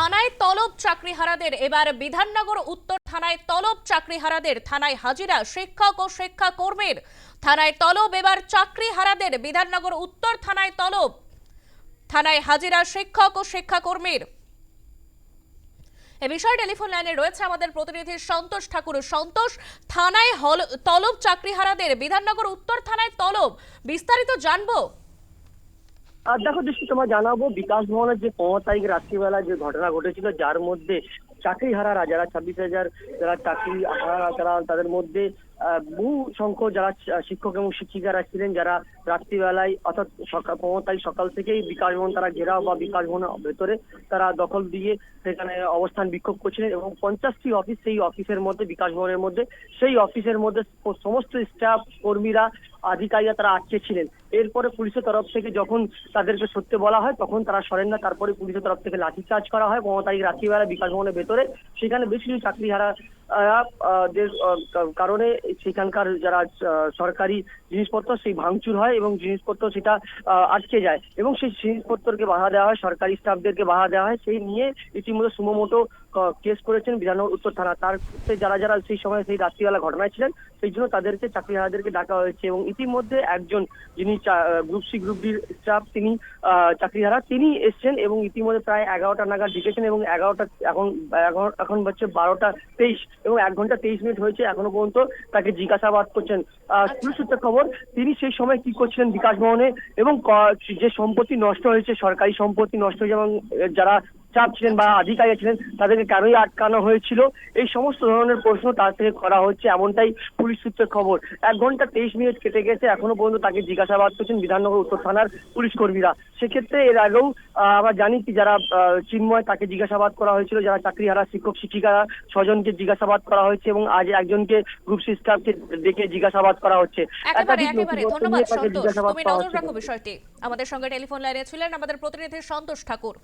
থানায় তলব চাকরিহারাদের, এবার বিধাননগর উত্তর থানায় তলব চাকরিহারাদের, থানায় হাজিরা শিক্ষক ও শিক্ষা কর্মীর থানায় তলব, এবার চাকরিহারাদের, বিধাননগর উত্তর থানায় তলব। থানায় হাজিরা শিক্ষক ও শিক্ষাকর্মীর। এ বিষয়ে টেলিফোন লাইনে রয়েছে আমাদের প্রতিনিধি সন্তোষ ঠাকুর। সন্তোষ, থানায় তলব চাকরিহারাদের, বিধাননগর উত্তর থানায় তলব। বিস্তারিত জানব। আর দেখো, দৃষ্টি তোমার জানাব, বিকাশ ভবনের যে পনেরো তারিখ রাত্রিবেলা যে ঘটনা ঘটেছিল, যার মধ্যে চাকরি হারারা যারা ছাব্বিশ হাজার যারা চাকরি হারারা তারা তাদের মধ্যে বহু সংখ্যক যারা শিক্ষক এবং শিক্ষিকারা ছিলেন যারা রাত্রিবেলায়, অর্থাৎ সকাল তারিখ সকাল থেকেই বিকাশ ভবন, তারা ঘেরাও বা বিকাশ ভবনের ভেতরে তারা দখল দিয়ে সেখানে অবস্থান বিক্ষোভ করছিলেন এবং পঞ্চাশটি অফিস সেই অফিসের মধ্যে, বিকাশ ভবনের মধ্যে, সেই অফিসের মধ্যে সমস্ত স্টাফ কর্মীরা, আধিকারিকরা তারা আটকে ছিলেন। এরপরে পুলিশের তরফ থেকে যখন তাদেরকে সত্যি বলা হয়, তখন তারা সরেন না। তারপরে পুলিশের তরফ থেকে লাঠিচার্জ করা হয়। তারিখ রাত্রিবেলা বিকাশ ভবনের ভেতরে সেখানে বেশ কিছু চাকরি হারা দের আহ, কা- কারণে সেখানকার যারা সরকারি জিনিসপত্র সেই ভাঙচুর হয় এবং জিনিসপত্র সেটা আটকে যায় এবং সেই জিনিসপত্রকে বাধা দেওয়া হয় সরকারি স্টাফদেরকে বাধা দেওয়া হয় সেই নিয়ে ইতিমধ্যে সুমোমোটো কেস করেছেন বিধাননগর উত্তর থানা। তার যারা যারা সেই সময় সেই রাত্রিবেলা ঘটনায় ছিলেন, সেই জন্য তাদেরকে চাকরিহারাদেরকে ডাকা হয়েছে এবং ইতিমধ্যে একজন যিনি গ্রুপ সি গ্রুপ ডির স্টাফ তিনি চাকরিহারা, তিনি এসছেন এবং ইতিমধ্যে প্রায় এগারোটা নাগাদ ঢুকেছেন এবং এগারোটা এখন এখন হচ্ছে বারোটা তেইশ এবং এক ঘণ্টা তেইশ মিনিট হয়েছে এখনও পর্যন্ত তাকে জিজ্ঞাসাবাদ করছেন। সূত্রে খবর, তিনি সেই সময় কি করছিলেন বিকাশ ভবনে এবং যে সম্পত্তি নষ্ট হয়েছে, সরকারি সম্পত্তি নষ্ট হয়েছে এবং যারা চাপ ছিলেন বা আধিকারিক ছিলেন তাদেরকে কেনই আটকানো হয়েছিল? এই সমস্ত ধরনের প্রশ্ন তার থেকে করা হচ্ছে এমনটাই পুলিশ সূত্রে খবর। এক ঘণ্টা তেইশ মিনিট কেটে গেছে এখনও পর্যন্ত তাকে জিজ্ঞাসাবাদ করছেন বিধাননগর উত্তর থানার পুলিশ কর্মীরা। সেক্ষেত্রে এর আগেও আমরা জানি কি যারা চিন্ময় তাকে জিজ্ঞাসাবাদ করা হয়েছিল যারা চাকরি হারা শিক্ষক শিক্ষিকারা ছজনকে জিজ্ঞাসাবাদ করা হয়েছে এবং আজ একজনকে গ্রুপ সি স্টাফকে ডেকে জিজ্ঞাসাবাদ করা হচ্ছে। একেবারে একাধিক একেবারে নথিপত্র ধন্যবাদ সন্তোষ। তুমি নজর রাখো বিষয়টি। আমাদের সঙ্গে টেলিফোন লাইনে ছিলেন আমাদের প্রতিনিধি সন্তোষ ঠাকুর।